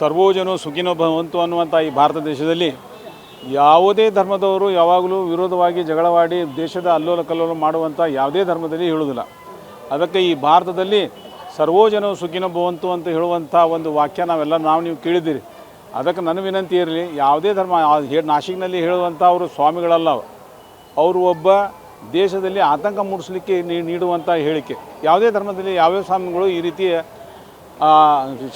ಸರ್ವೋಜನು ಸುಖಿನೋ ಭವಂತು ಅನ್ನುವಂಥ ಈ ಭಾರತ ದೇಶದಲ್ಲಿ ಯಾವುದೇ ಧರ್ಮದವರು ಯಾವಾಗಲೂ ವಿರೋಧವಾಗಿ ಜಗಳವಾಡಿ ದೇಶದ ಅಲ್ಲೋಲ ಕಲ್ಲೋಲ ಮಾಡುವಂಥ ಯಾವುದೇ ಧರ್ಮದಲ್ಲಿ ಹೇಳುವುದಿಲ್ಲ. ಅದಕ್ಕೆ ಈ ಭಾರತದಲ್ಲಿ ಸರ್ವೋಜನ ಸುಖಿನೋ ಭವಂತು ಅಂತ ಹೇಳುವಂಥ ಒಂದು ವಾಕ್ಯ ನಾವೆಲ್ಲ ನಾವು ನೀವು ಕೇಳಿದ್ದೀರಿ. ಅದಕ್ಕೆ ನನ್ನ ವಿನಂತಿ ಇರಲಿ, ಯಾವುದೇ ಧರ್ಮ ನಾಶಿಕ್ನಲ್ಲಿ ಹೇಳುವಂಥ ಅವರು ಸ್ವಾಮಿಗಳಲ್ಲ ಅವರು ಒಬ್ಬ ದೇಶದಲ್ಲಿ ಆತಂಕ ಮೂಡಿಸಲಿಕ್ಕೆ ನೀಡುವಂಥ ಹೇಳಿಕೆ. ಯಾವುದೇ ಧರ್ಮದಲ್ಲಿ ಯಾವ್ಯಾವ ಸ್ವಾಮಿಗಳು ಈ ರೀತಿಯ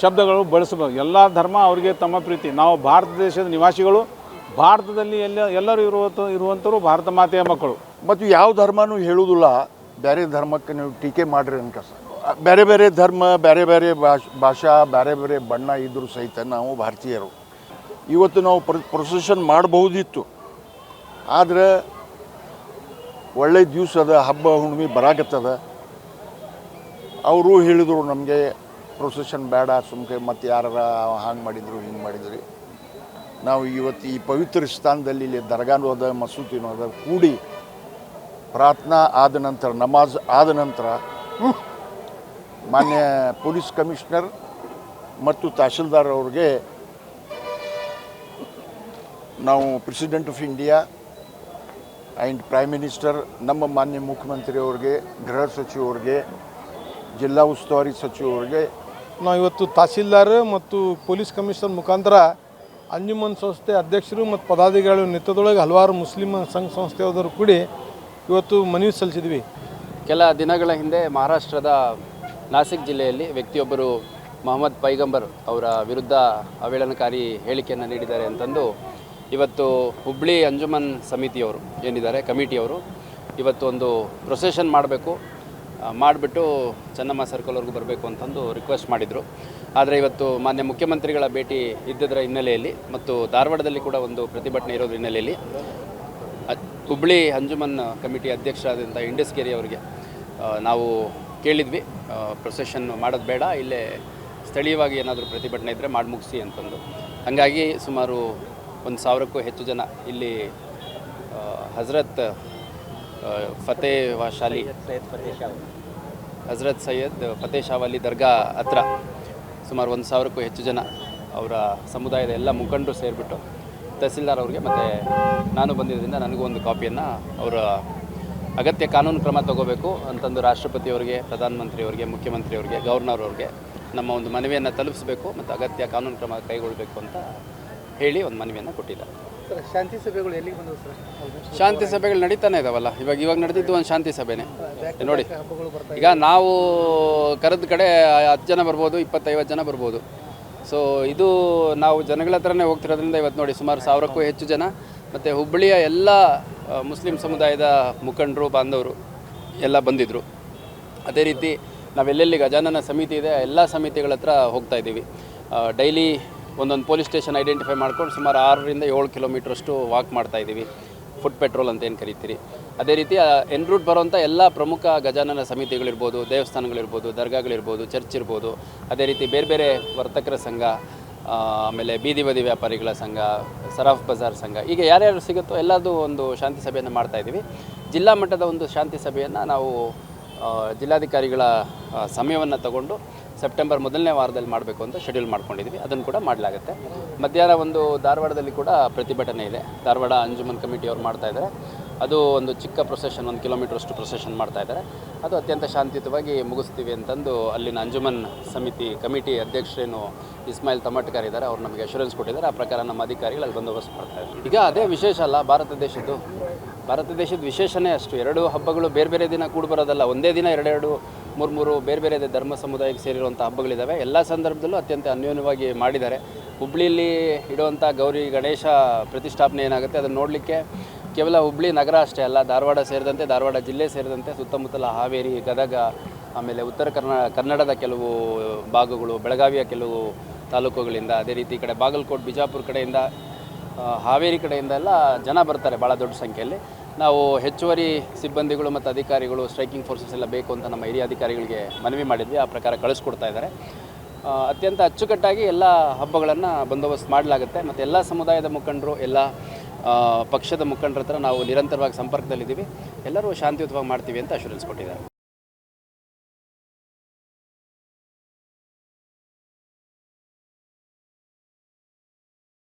ಶಬ್ದಗಳು ಬಳಸಬಹುದು ಎಲ್ಲ ಧರ್ಮ ಅವರಿಗೆ ತಮ್ಮ ಪ್ರೀತಿ. ನಾವು ಭಾರತ ದೇಶದ ನಿವಾಸಿಗಳು, ಭಾರತದಲ್ಲಿ ಎಲ್ಲ, ಎಲ್ಲರೂ ಇರುವಂಥ ಇರುವಂಥವ್ರು ಭಾರತ ಮಾತೆಯ ಮಕ್ಕಳು. ಮತ್ತು ಯಾವ ಧರ್ಮನೂ ಹೇಳುವುದಿಲ್ಲ. ಬೇರೆ ಧರ್ಮಕ್ಕೆ ನೀವು ಟೀಕೆ ಮಾಡಿರಿ ಸರ್. ಬೇರೆ ಬೇರೆ ಧರ್ಮ, ಬೇರೆ ಬೇರೆ ಭಾಷ್ ಬೇರೆ ಬೇರೆ ಬಣ್ಣ ಇದ್ದರೂ ಸಹಿತ ನಾವು ಭಾರತೀಯರು. ಇವತ್ತು ನಾವು ಪ್ರೊಸೆಷನ್ ಮಾಡಬಹುದಿತ್ತು. ಆದರೆ ಒಳ್ಳೆ ದಿವಸದ ಹಬ್ಬ ಹುಣ್ಣಿಮೆ ಬರಾಕತ್ತದ. ಅವರು ಹೇಳಿದರು ನಮಗೆ ಪ್ರೊಸೆಷನ್ ಬೇಡ, ಸುಮ್ಕೆ ಮತ್ತು ಯಾರ ಹಾಂಗೆ ಮಾಡಿದ್ರು, ಹಿಂಗೆ ಮಾಡಿದ್ರಿ. ನಾವು ಇವತ್ತು ಈ ಪವಿತ್ರ ಸ್ಥಾನದಲ್ಲಿ ಇಲ್ಲಿ ದರ್ಗಾನು ಅದ ಕೂಡಿ ಪ್ರಾರ್ಥನಾ ಆದ ನಂತರ, ನಮಾಜ್ ಆದ ನಂತರ, ಮಾನ್ಯ ಪೊಲೀಸ್ ಕಮಿಷನರ್ ಮತ್ತು ತಹಶೀಲ್ದಾರ್ ಅವ್ರಿಗೆ ನಾವು president of India and prime minister, ನಮ್ಮ ಮಾನ್ಯ ಮುಖ್ಯಮಂತ್ರಿ ಅವ್ರಿಗೆ, ಗೃಹ ಸಚಿವರಿಗೆ ಜಿಲ್ಲಾ ಉಸ್ತುವಾರಿ ಸಚಿವರಿಗೆ ನಾವು ಇವತ್ತು ತಹಸೀಲ್ದಾರ್ ಮತ್ತು ಪೊಲೀಸ್ ಕಮಿಷನರ್ ಮುಖಾಂತರ ಅಂಜುಮನ್ ಸಂಸ್ಥೆ ಅಧ್ಯಕ್ಷರು ಮತ್ತು ಪದಾಧಿಕಾರಿಗಳ ನೆತ್ತದೊಳಗೆ ಹಲವಾರು ಮುಸ್ಲಿಂ ಸಂಘ ಸಂಸ್ಥೆಯವರು ಕೂಡಿ ಇವತ್ತು ಮನವಿ ಸಲ್ಲಿಸಿದ್ವಿ. ಕೆಲ ದಿನಗಳ ಹಿಂದೆ ಮಹಾರಾಷ್ಟ್ರದ ನಾಸಿಕ್ ಜಿಲ್ಲೆಯಲ್ಲಿ ವ್ಯಕ್ತಿಯೊಬ್ಬರು ಮೊಹಮ್ಮದ್ ಪೈಗಂಬರ್ ಅವರ ವಿರುದ್ಧ ಅವೇಳನಕಾರಿ ಹೇಳಿಕೆಯನ್ನು ನೀಡಿದ್ದಾರೆ ಅಂತಂದು ಇವತ್ತು ಹುಬ್ಳಿ ಅಂಜುಮನ್ ಸಮಿತಿಯವರು ಏನಿದ್ದಾರೆ, ಕಮಿಟಿಯವರು ಇವತ್ತು ಒಂದು ಪ್ರೊಸೆಷನ್ ಮಾಡಬೇಕು. ಮಾಡಿಬಿಟ್ಟು ಚೆನ್ನಮ್ಮ ಸರ್ಕಲ್ವರೆಗೂ ಬರಬೇಕು ಅಂತಂದು ರಿಕ್ವೆಸ್ಟ್ ಮಾಡಿದರು. ಆದರೆ ಇವತ್ತು ಮಾನ್ಯ ಮುಖ್ಯಮಂತ್ರಿಗಳ ಭೇಟಿ ಇದ್ದದರ ಹಿನ್ನೆಲೆಯಲ್ಲಿ ಮತ್ತು ಧಾರವಾಡದಲ್ಲಿ ಕೂಡ ಒಂದು ಪ್ರತಿಭಟನೆ ಇರೋದ್ರ ಹಿನ್ನೆಲೆಯಲ್ಲಿ ಹುಬ್ಬಳ್ಳಿ ಅಂಜುಮನ್ ಕಮಿಟಿ ಅಧ್ಯಕ್ಷರಾದಂಥ ಇಂಡಸ್ಕೇರಿ ಅವರಿಗೆ ನಾವು ಕೇಳಿದ್ವಿ. ಪ್ರೊಸೆಷನ್ ಮಾಡೋದು ಬೇಡ, ಇಲ್ಲೇ ಸ್ಥಳೀಯವಾಗಿ ಏನಾದರೂ ಪ್ರತಿಭಟನೆ ಇದ್ದರೆ ಮಾಡಿ ಮುಗಿಸಿ ಅಂತಂದು. ಹಾಗಾಗಿ ಸುಮಾರು ಒಂದು ಸಾವಿರಕ್ಕೂ ಹೆಚ್ಚು ಜನ ಇಲ್ಲಿ ಹಜರತ್ ಫತೇ ವಾಶಾಲಿ. ಹಜರತ್ ಸೈಯದ್ ಫತೇ ಶಾವಲಿ ದರ್ಗಾ ಹತ್ರ ಸುಮಾರು ಒಂದು ಸಾವಿರಕ್ಕೂ ಹೆಚ್ಚು ಜನ ಅವರ ಸಮುದಾಯದ ಎಲ್ಲ ಮುಖಂಡರು ಸೇರಿಬಿಟ್ಟು ತಹಸೀಲ್ದಾರ್ ಅವ್ರಿಗೆ ಮತ್ತು ನಾನು ಬಂದಿದ್ದರಿಂದ ನನಗೂ ಒಂದು ಕಾಪಿಯನ್ನು ಅವರ ಅಗತ್ಯ ಕಾನೂನು ಕ್ರಮ ತಗೋಬೇಕು ಅಂತಂದು ರಾಷ್ಟ್ರಪತಿಯವರಿಗೆ ಪ್ರಧಾನಮಂತ್ರಿಯವರಿಗೆ ಮುಖ್ಯಮಂತ್ರಿಯವರಿಗೆ ಗವರ್ನರ್ ಅವ್ರಿಗೆ ನಮ್ಮ ಒಂದು ಮನವಿಯನ್ನು ತಲುಪಿಸಬೇಕು ಮತ್ತು ಅಗತ್ಯ ಕಾನೂನು ಕ್ರಮ ಕೈಗೊಳ್ಳಬೇಕು ಅಂತ ಹೇಳಿ ಒಂದು ಮನವಿಯನ್ನು ಕೊಟ್ಟಿದ್ದಾರೆ. ಶಾಂತಿ ಸಭೆಗಳು ಎಲ್ಲಿಗೆ ಬಂದವು ಸರ್? ಶಾಂತಿ ಸಭೆಗಳು ನಡೀತಾನೆ ಇದಾವಲ್ಲ. ಇವಾಗ ಇವಾಗ ನಡೆದಿದ್ದು ಒಂದು ಶಾಂತಿ ಸಭೆನೇ. ನೋಡಿ. ಹಬ್ಬಗಳು ಬರ್ತಾ ಈಗ ನಾವು ಕರೆದ ಕಡೆ ಹತ್ತು ಜನ ಬರ್ಬೋದು ಇಪ್ಪತ್ತೈವತ್ತು ಜನ ಬರ್ಬೋದು. ಸೊ ಇದು ನಾವು ಜನಗಳ ಹತ್ರನೇ ಹೋಗ್ತಿರೋದ್ರಿಂದ ಇವತ್ತು ನೋಡಿ ಸುಮಾರು ಸಾವಿರಕ್ಕೂ ಹೆಚ್ಚು ಜನ ಮತ್ತು ಹುಬ್ಬಳ್ಳಿಯ ಎಲ್ಲ ಮುಸ್ಲಿಂ ಸಮುದಾಯದ ಮುಖಂಡರು ಬಾಂಧವರು ಎಲ್ಲ ಬಂದಿದ್ದರು ಅದೇ ರೀತಿ ನಾವೆಲ್ಲೆಲ್ಲಿ ಗಜಾನನ ಸಮಿತಿ ಇದೆ ಎಲ್ಲ ಸಮಿತಿಗಳ ಹತ್ರ ಹೋಗ್ತಾ ಇದ್ದೀವಿ. ಡೈಲಿ ಒಂದೊಂದು ಪೊಲೀಸ್ ಸ್ಟೇಷನ್ ಐಡೆಂಟಿಫೈ ಮಾಡ್ಕೊಂಡು ಸುಮಾರು ಆರರಿಂದ ಏಳು ಕಿಲೋಮೀಟ್ರಷ್ಟು ವಾಕ್ ಮಾಡ್ತಾ ಇದ್ದೀವಿ. ಫುಡ್ ಪೆಟ್ರೋಲ್ ಅಂತ ಏನು ಕರಿತೀರಿ. ಅದೇ ರೀತಿ ಎನ್ ರೂಟ್ ಬರುವಂಥ ಎಲ್ಲ ಪ್ರಮುಖ ಗಜಾನನ ಸಮಿತಿಗಳಿರ್ಬೋದು, ದೇವಸ್ಥಾನಗಳಿರ್ಬೋದು, ದರ್ಗಾಗಳಿರ್ಬೋದು, ಚರ್ಚ್ ಇರ್ಬೋದು. ಅದೇ ರೀತಿ ಬೇರೆ ಬೇರೆ ವರ್ತಕರ ಸಂಘ ಆಮೇಲೆ ಬೀದಿ ಬದಿ ವ್ಯಾಪಾರಿಗಳ ಸಂಘ, ಸರಾಫ್ ಬಜಾರ್ ಸಂಘ, ಈಗ ಯಾರ್ಯಾರು ಸಿಗುತ್ತೋ ಎಲ್ಲದು ಒಂದು ಶಾಂತಿ ಸಭೆಯನ್ನು ಮಾಡ್ತಾ ಇದ್ದೀವಿ. ಜಿಲ್ಲಾ ಮಟ್ಟದ ಒಂದು ಶಾಂತಿ ಸಭೆಯನ್ನು ನಾವು ಜಿಲ್ಲಾಧಿಕಾರಿಗಳ ಸಮಯವನ್ನು ತಗೊಂಡು ಸೆಪ್ಟೆಂಬರ್ ಮೊದಲನೇ ವಾರದಲ್ಲಿ ಮಾಡಬೇಕು ಅಂತ ಶೆಡ್ಯೂಲ್ ಮಾಡ್ಕೊಂಡಿದ್ವಿ. ಅದನ್ನು ಕೂಡ ಮಾಡಲಾಗುತ್ತೆ. ಮಧ್ಯಾಹ್ನ ಒಂದು ಧಾರವಾಡದಲ್ಲಿ ಕೂಡ ಪ್ರತಿಭಟನೆ ಇದೆ. ಧಾರವಾಡ ಅಂಜುಮನ್ ಕಮಿಟಿಯವರು ಮಾಡ್ತಾ ಇದ್ದಾರೆ. ಅದು ಒಂದು ಚಿಕ್ಕ ಪ್ರೊಸೆಷನ್ ಒಂದು ಕಿಲೋಮೀಟ್ರಷ್ಟು ಪ್ರೊಸೆಷನ್ ಮಾಡ್ತಾ ಇದ್ದಾರೆ. ಅದು ಅತ್ಯಂತ ಶಾಂತಿಯುತವಾಗಿ ಮುಗಿಸ್ತೀವಿ ಅಂತಂದು ಅಲ್ಲಿನ ಅಂಜುಮನ್ ಸಮಿತಿ ಕಮಿಟಿ ಅಧ್ಯಕ್ಷರೇನು ಇಸ್ಮಾಯಿಲ್ ತಮಟ್ಕರ್ ಇದ್ದಾರೆ. ಅವ್ರು ನಮಗೆ ಅಶೂರೆನ್ಸ್ ಕೊಟ್ಟಿದ್ದಾರೆ. ಆ ಪ್ರಕಾರ ನಮ್ಮ ಅಧಿಕಾರಿಗಳು ಅಲ್ಲಿ ಬಂದೋಬಸ್ತ್ ಮಾಡ್ತಾ ಇದ್ದಾರೆ. ಈಗ ಅದೇ ವಿಶೇಷ ಅಲ್ಲ, ಭಾರತ ದೇಶದ್ದು. ಭಾರತ ದೇಶದ ವಿಶೇಷನೇ ಅಷ್ಟು. ಎರಡು ಹಬ್ಬಗಳು ಬೇರೆ ಬೇರೆ ದಿನ ಕೂಡಿ ಬರೋದಲ್ಲ ಒಂದೇ ದಿನ ಎರಡೆರಡು ಮೂರು ಮೂರು ಬೇರೆ ಬೇರೆ ಧರ್ಮ ಸಮುದಾಯಕ್ಕೆ ಸೇರಿರುವಂಥ ಹಬ್ಬಗಳಿದ್ದಾವೆ. ಎಲ್ಲ ಸಂದರ್ಭದಲ್ಲೂ ಅತ್ಯಂತ ಅನ್ಯೋನ್ಯವಾಗಿ ಮಾಡಿದ್ದಾರೆ. ಹುಬ್ಳಿಯಲ್ಲಿ ಇಡುವಂಥ ಗೌರಿ ಗಣೇಶ ಪ್ರತಿಷ್ಠಾಪನೆ ಏನಾಗುತ್ತೆ ಅದನ್ನು ನೋಡಲಿಕ್ಕೆ ಕೇವಲ ಹುಬ್ಳಿ ನಗರ ಅಷ್ಟೇ ಅಲ್ಲ, ಧಾರವಾಡ ಸೇರಿದಂತೆ ಧಾರವಾಡ ಜಿಲ್ಲೆ ಸೇರಿದಂತೆ ಸುತ್ತಮುತ್ತಲ ಹಾವೇರಿ, ಗದಗ, ಆಮೇಲೆ ಉತ್ತರ ಕರ್ನಾ, ಕನ್ನಡದ ಕೆಲವು ಭಾಗಗಳು, ಬೆಳಗಾವಿಯ ಕೆಲವು ತಾಲೂಕುಗಳಿಂದ, ಅದೇ ರೀತಿ ಕಡೆ ಬಾಗಲಕೋಟೆ, ಬಿಜಾಪುರ ಕಡೆಯಿಂದ ಹಾವೇರಿ ಕಡೆಯಿಂದ ಎಲ್ಲ ಜನ ಬರ್ತಾರೆ ಭಾಳ ದೊಡ್ಡ ಸಂಖ್ಯೆಯಲ್ಲಿ. ನಾವು ಹೆಚ್ಚುವರಿ ಸಿಬ್ಬಂದಿಗಳು ಮತ್ತು ಅಧಿಕಾರಿಗಳು ಸ್ಟ್ರೈಕಿಂಗ್ ಫೋರ್ಸಸ್ ಎಲ್ಲ ಬೇಕು ಅಂತ ನಮ್ಮ ಹಿರಿಯ ಅಧಿಕಾರಿಗಳಿಗೆ ಮನವಿ ಮಾಡಿದ್ವಿ. ಆ ಪ್ರಕಾರ ಕಳಿಸ್ಕೊಡ್ತಾ ಇದ್ದಾರೆ. ಅತ್ಯಂತ ಅಚ್ಚುಕಟ್ಟಾಗಿ ಎಲ್ಲ ಹಬ್ಬಗಳನ್ನು ಬಂದೋಬಸ್ತ್ ಮಾಡಲಾಗುತ್ತೆ. ಮತ್ತು ಎಲ್ಲ ಸಮುದಾಯದ ಮುಖಂಡರು, ಎಲ್ಲ ಪಕ್ಷದ ಮುಖಂಡರ ಹತ್ರ ನಾವು ನಿರಂತರವಾಗಿ ಸಂಪರ್ಕದಲ್ಲಿದ್ದೀವಿ. ಎಲ್ಲರೂ ಶಾಂತಿಯುತವಾಗಿ ಮಾಡ್ತೀವಿ ಅಂತ ಅಶೂರೆನ್ಸ್ ಕೊಟ್ಟಿದ್ದಾರೆ.